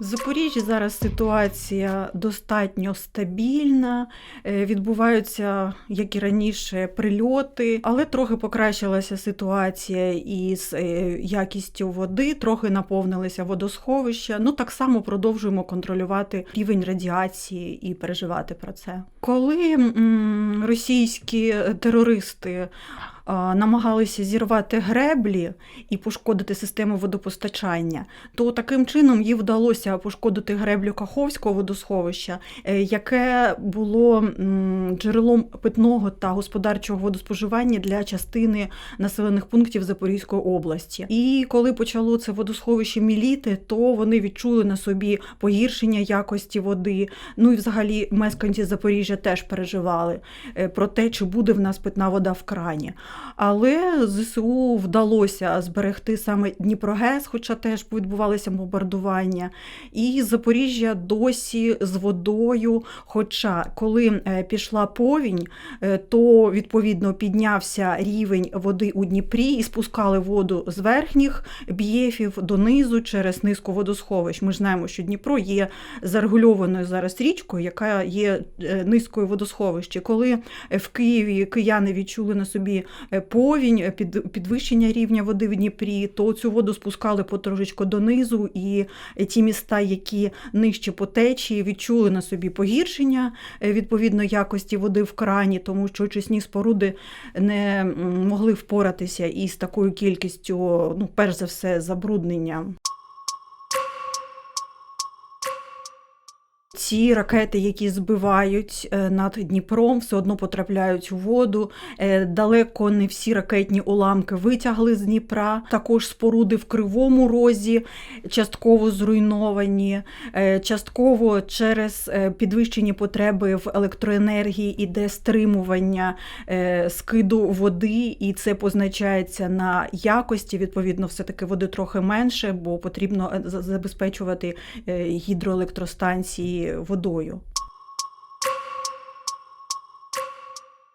В Запоріжжі зараз ситуація достатньо стабільна, е, відбуваються, як і раніше, прильоти, але трохи покращилася ситуація із е, якістю води, трохи наповнилися водосховища. Ну так само продовжуємо контролювати рівень радіації і переживати про це. Коли м, російські терористи а, намагалися зірвати греблі і пошкодити систему водопостачання, то таким чином їй вдалося пошкодити греблю Каховського водосховища, е, яке було джерелом питного та господарчого водоспоживання для частини населених пунктів Запорізької області. І коли почало це водосховище міліти, то вони відчули на собі погіршення якості води. Ну і взагалі мешканці Запоріжжя теж переживали е, про те, чи буде в нас питна вода в крані. Але ЗСУ вдалося зберегти саме Дніпрогес, хоча теж відбувалися бомбардування. І Запоріжжя досі з водою. Хоча коли е, пішла повінь, е, то відповідно піднявся рівень води у Дніпрі і спускали воду з верхніх б'єфів донизу через низку водосховищ. Ми знаємо, що Дніпро є зарегульованою зараз річкою, яка є е, низкою водосховища. Коли в Києві кияни відчули на собі повінь, е, під, підвищення рівня води в Дніпрі, то цю воду спускали потрошечку донизу, і ті міста, які нижче по течії, відчули на собі погіршення е, відповідно якості води в крані, тому що очисні споруди не могли впоратися із такою кількістю, ну, перш за все, забруднення. Ці ракети, які збивають е, над Дніпром, все одно потрапляють у воду. Е, Далеко не всі ракетні уламки витягли з Дніпра. Також споруди в Кривому Розі частково зруйновані, Е, частково через підвищені потреби в електроенергії іде стримування скиду води, і це позначається на якості. Відповідно, все-таки води трохи менше, бо потрібно забезпечувати гідроелектростанції водою.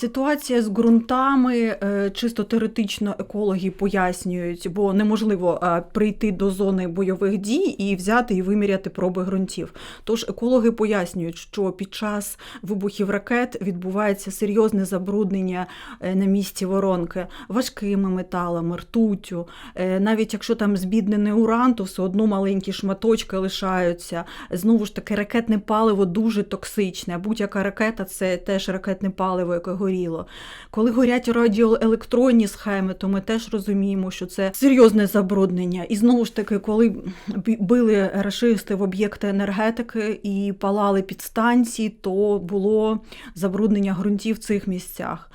Ситуація з ґрунтами е, чисто теоретично екологи пояснюють, бо неможливо е, прийти до зони бойових дій і взяти і виміряти проби ґрунтів. Тож екологи пояснюють, що під час вибухів ракет відбувається серйозне забруднення е, на місці воронки важкими металами, ртуттю. Навіть якщо там збіднений уран, то все одно маленькі шматочки лишаються. Знову ж таки, ракетне паливо дуже токсичне. Будь-яка ракета це теж ракетне паливо, яке горіло. Коли горять радіоелектронні схеми, то ми теж розуміємо, що це серйозне забруднення. І знову ж таки, коли били рашисти в об'єкти енергетики і палали підстанції, то було забруднення ґрунтів в цих місцях.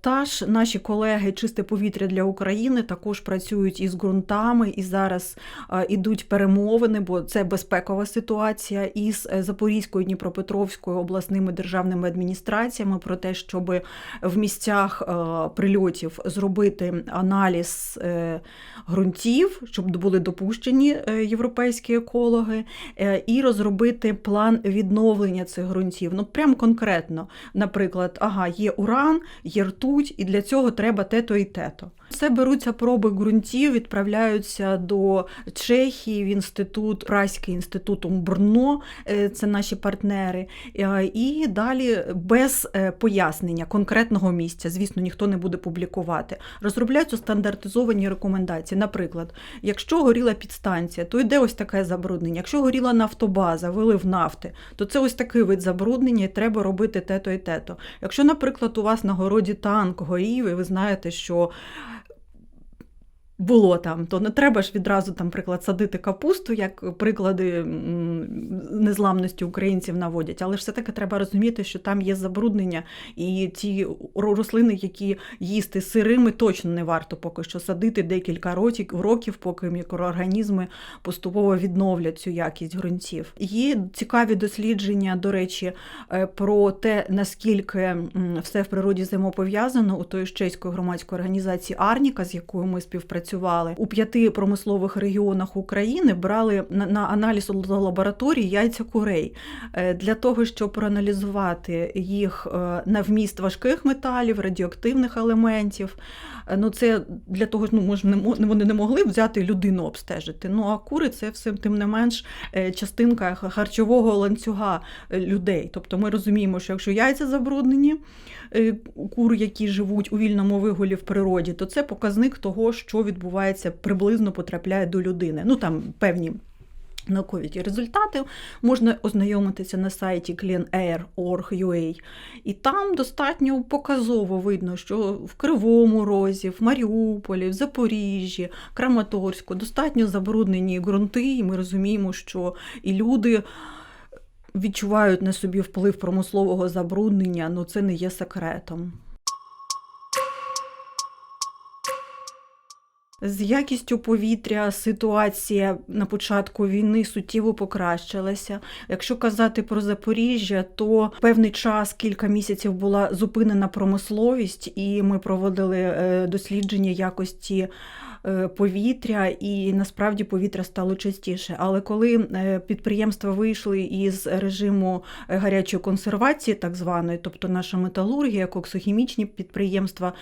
Та ж наші колеги Чисте повітря для України також працюють із ґрунтами, і зараз ідуть перемовини, бо це безпекова ситуація із е, Запорізькою Дніпропетровською обласними державними адміністраціями про те, щоб в місцях е, прильотів зробити аналіз е, ґрунтів, щоб були допущені е, європейські екологи, і розробити план відновлення цих ґрунтів. Ну прям конкретно, наприклад, ага, є уран, є ртуть, і для цього треба те-то і те-то. Це беруться проби ґрунтів, відправляються до Чехії в інститут, Праський інститут Брно, е, це наші партнери. Е, І далі без е, пояснення конкретного місця, звісно, ніхто не буде публікувати. Розробляються стандартизовані рекомендації. Наприклад, якщо горіла підстанція, то йде ось таке забруднення. Якщо горіла нафтобаза, вилив нафти, то це ось такий вид забруднення, і треба робити те-то і те-то. Якщо, наприклад, у вас на городі танк горів, і ви знаєте, що було там, то не треба ж відразу, там, приклад, садити капусту, як приклади незламності українців наводять. Але ж все-таки треба розуміти, що там є забруднення, і ті рослини, які їсти сирими, точно не варто поки що садити декілька років, поки мікроорганізми поступово відновлять цю якість ґрунтів. Є цікаві дослідження, до речі, е, про те, наскільки все в природі взаємопов'язано у тої чеської громадської організації Арніка, з якою ми співпрацюємо. Працювали у п'яти промислових регіонах України. Брали на, на аналіз лабораторії яйця курей Е, для того, щоб проаналізувати їх е, на вміст важких металів, радіоактивних елементів. Е, Ну, це для того, ну може, вони не могли взяти людину обстежити. Ну а кури це все тим не менш частинка харчового ланцюга людей. Тобто ми розуміємо, що якщо яйця забруднені кур, які живуть у вільному вигулі в природі, то це показник того, що відбувається, приблизно потрапляє до людини. Ну там певні. Наукові результати можна ознайомитися на сайті cleanair.org.ua. І там достатньо показово видно, що в Кривому Розі, в Маріуполі, в Запоріжжі, Краматорську достатньо забруднені ґрунти, і ми розуміємо, що і люди відчувають на собі вплив промислового забруднення, ну це не є секретом. З якістю повітря ситуація на початку війни суттєво покращилася. Якщо казати про Запоріжжя, то певний час, кілька місяців була зупинена промисловість, і ми проводили е, дослідження якості повітря, і насправді повітря стало чистіше. Але коли е, підприємства вийшли із режиму е, гарячої консервації, так званої, тобто наша металургія, коксохімічні підприємства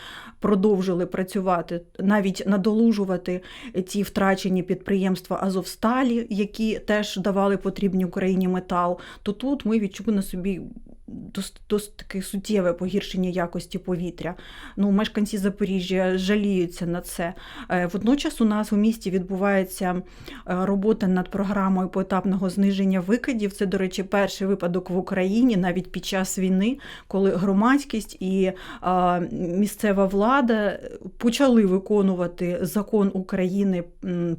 продовжили працювати, навіть надолужувати ті втрачені підприємства Азовсталі, які теж давали потрібні Україні метал, то тут ми відчули на собі. Досить, досить таке суттєве погіршення якості повітря. Ну, мешканці Запоріжжя жаліються на це. Е, Водночас у нас у місті відбувається е, робота над програмою поетапного зниження викидів. Це, до речі, перший випадок в Україні навіть під час війни, коли громадськість і місцева влада почали виконувати закон України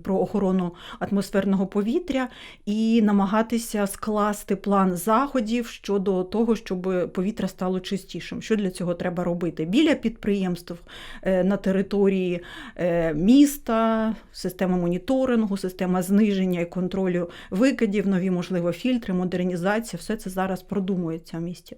про охорону атмосферного повітря і намагатися скласти план заходів щодо того, щоб повітря стало чистішим. Що для цього треба робити? Біля підприємств е, на території е, міста, система моніторингу, система зниження і контролю викидів, нові, можливо, фільтри, модернізація все це зараз продумується в місті.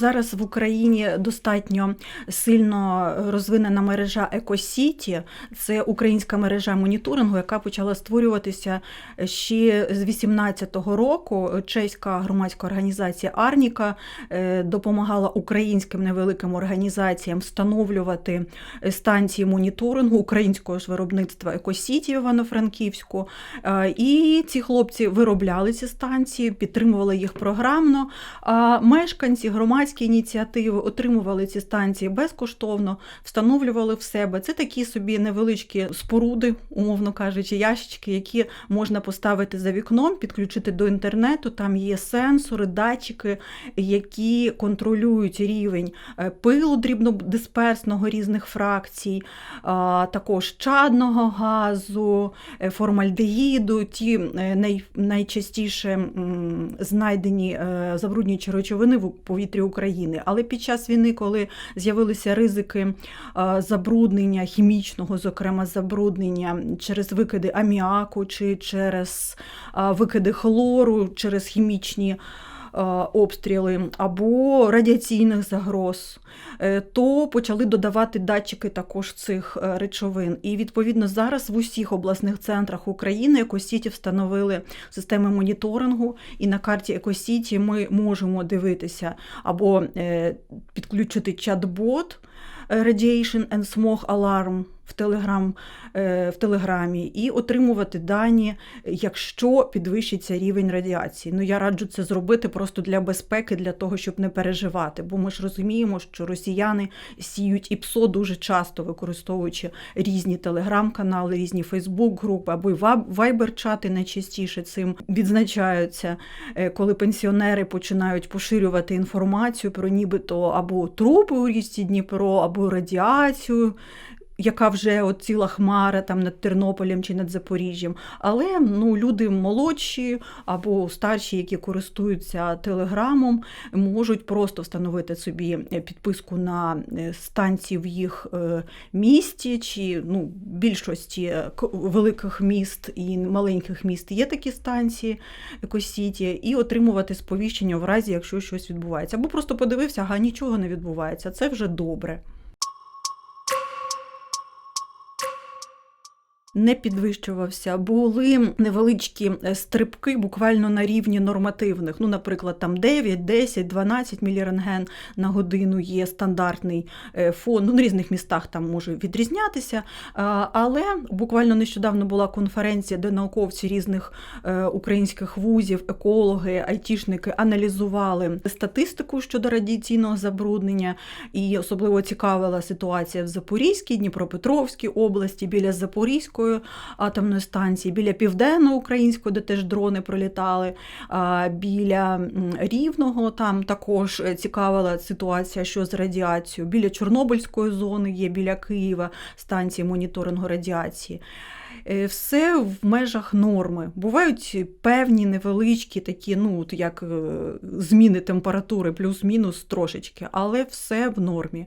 Зараз в Україні достатньо сильно розвинена мережа Екосіті. Це українська мережа моніторингу, яка почала створюватися ще з 2018 року. Чеська громадська організація Арніка е, допомагала українським невеликим організаціям встановлювати станції моніторингу українського ж виробництва Екосіті Івано-Франківську. Е, І ці хлопці виробляли ці станції, підтримували їх програмно. А мешканці громадські ініціативи отримували ці станції безкоштовно, встановлювали в себе. Це такі собі невеличкі споруди, умовно кажучи, ящички, які можна поставити за вікном, підключити до інтернету. Там є сенсори, датчики, які контролюють рівень е, пилу дрібнодисперсного різних фракцій, також чадного газу, е, формальдегіду, ті е, найчастіше знайдені е, забруднюючі речовини в повітрі України. Але під час війни, коли з'явилися ризики е, забруднення хімічного, зокрема забруднення через викиди аміаку чи через е, викиди хлору, через хімічні обстріли або радіаційних загроз, е, то почали додавати датчики також цих е, речовин. І відповідно зараз в усіх обласних центрах України екосіті встановили системи моніторингу, і на карті екосіті ми можемо дивитися або е, підключити чат-бот е, Radiation and Smog Alarm в Телеграм в Телеграмі і отримувати дані, якщо підвищиться рівень радіації. Ну я раджу це зробити просто для безпеки, для того, щоб не переживати. Бо ми ж розуміємо, що росіяни сіють і ПСО дуже часто використовуючи різні телеграм-канали, різні Фейсбук-групи або вайбер-чати найчастіше цим відзначаються, Е, коли пенсіонери починають поширювати інформацію про нібито або трупи у річці Дніпро, або радіацію яка вже от ціла хмара там над Тернополем чи над Запоріжжям. Але ну, люди молодші або старші, які користуються телеграмом, можуть просто встановити собі підписку на е, станції в їх е, місті чи ну, більшості е, великих міст і маленьких міст є такі станції екосіті, і отримувати сповіщення в разі, якщо щось відбувається. Або просто подивився, ага, нічого не відбувається. Це вже добре. Не підвищувався. Були невеличкі е, стрибки буквально на рівні нормативних. Ну, наприклад, там 9, 10, 12 мілірентген на годину є стандартний е, фон. Ну, на різних містах там може відрізнятися. Але буквально нещодавно була конференція, де науковці різних е, українських вузів, екологи, айтішники аналізували статистику щодо радіаційного забруднення, і особливо цікавила ситуація в Запорізькій, Дніпропетровській області, біля Запорізької атомної станції, біля південно-української, де теж дрони пролітали, біля Рівного там також е, цікавила ситуація, що з радіацією. Біля Чорнобильської зони є, біля Києва станції моніторингу радіації. Е, Все в межах норми. Бувають певні невеличкі такі, ну як е, зміни температури, плюс-мінус трошечки, але все в нормі.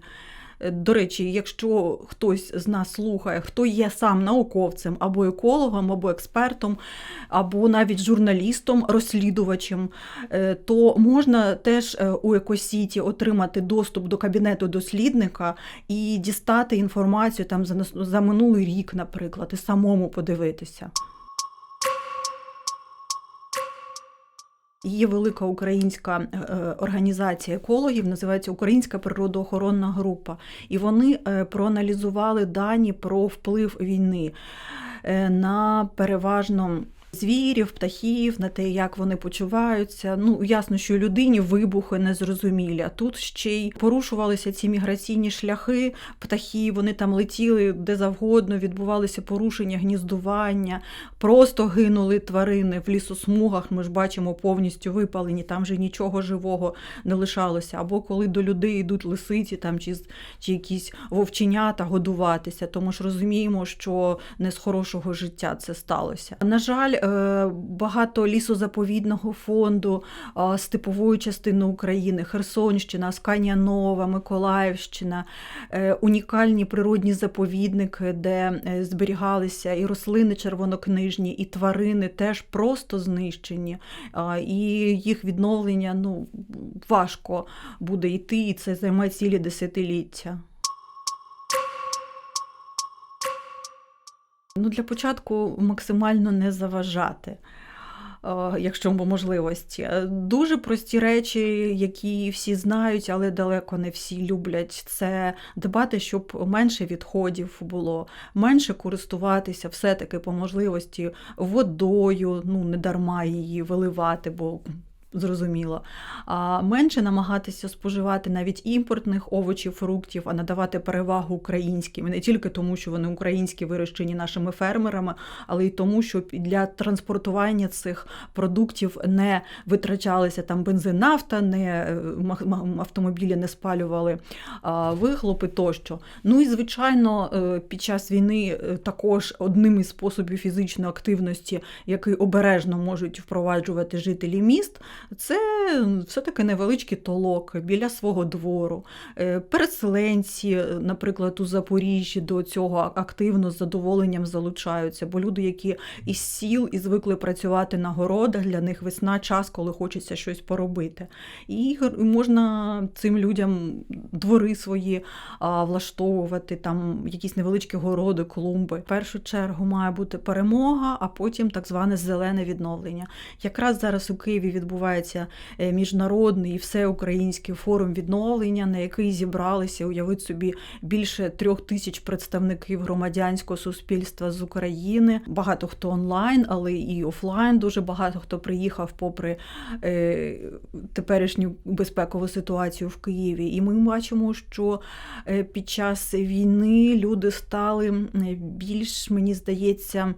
Е, До речі, якщо хтось з нас слухає, хто є сам науковцем або екологом, або експертом, або навіть журналістом, розслідувачем, е, то можна теж е, у Екосіті отримати доступ до кабінету дослідника і дістати інформацію там за, за минулий рік, наприклад, і самому подивитися. Є велика українська е, організація екологів, називається Українська природоохоронна група, і вони е, проаналізували дані про вплив війни е, на переважно. Звірів, птахів, на те, як вони почуваються. Ну, ясно, що людині вибухи незрозумілі. А тут ще й порушувалися ці міграційні шляхи птахів, вони там летіли де завгодно, відбувалися порушення гніздування, просто гинули тварини в лісосмугах. Ми ж бачимо повністю випалені, там же нічого живого не лишалося. Або коли до людей йдуть лисиці там чи, чи якісь вовченята годуватися, тому ж розуміємо, що не з хорошого життя це сталося. На жаль, багато лісозаповідного фонду а, з типової частини України, Херсонщина, Асканія Нова, Миколаївщина, е, унікальні природні заповідники, де е, зберігалися і рослини червонокнижні, і тварини теж просто знищені. І їх відновлення ну, важко буде йти, і це займе цілі десятиліття. Ну, для початку максимально не заважати. е, Якщо по можливості. Дуже прості речі, які всі знають, але далеко не всі люблять. Це дбати, щоб менше відходів було, менше користуватися все-таки по можливості водою, ну не дарма її виливати, бо зрозуміло. А менше намагатися споживати навіть імпортних овочів, фруктів, а надавати перевагу українським. Не тільки тому, що вони українські вирощені нашими фермерами, але й тому, що для транспортування цих продуктів не витрачалися там бензин, нафта, не е, автомобілі не спалювали вихлопи тощо. Ну і звичайно, е, під час війни е, також одним із способів фізичної активності, який обережно можуть впроваджувати жителі міст, це все-таки невеличкий толок біля свого двору. Е, Переселенці, е, наприклад, у Запоріжжі до цього активно з задоволенням залучаються, бо люди, які із сіл і звикли працювати на городах, для них весна час, коли хочеться щось поробити. І можна цим людям двори свої влаштовувати, там якісь невеличкі городи, клумби. В першу чергу має бути перемога, а потім так зване зелене відновлення. Якраз зараз у Києві відбувається е, міжнародний і всеукраїнський форум відновлення, на який зібралися, уявіть собі, більше трьох тисяч представників громадянського суспільства з України. Багато хто онлайн, але і офлайн. Дуже багато хто приїхав попри е, теперішню безпекову ситуацію в Києві. І ми бачимо, що е, під час війни люди стали більш, мені здається,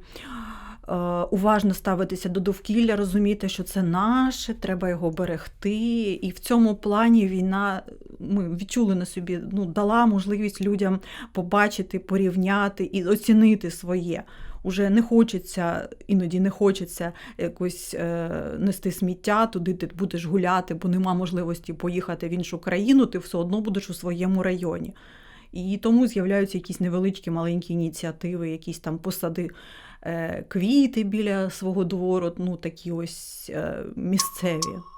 уважно ставитися до довкілля, розуміти, що це наше, треба його берегти. І в цьому плані війна ми відчули на собі, ну, дала можливість людям побачити, порівняти і оцінити своє. Уже не хочеться, іноді не хочеться якось е, нести сміття, туди ти будеш гуляти, бо нема можливості поїхати в іншу країну, ти все одно будеш у своєму районі. І тому з'являються якісь невеличкі маленькі ініціативи, якісь там посади е, квіти біля свого двору, ну такі ось е, місцеві.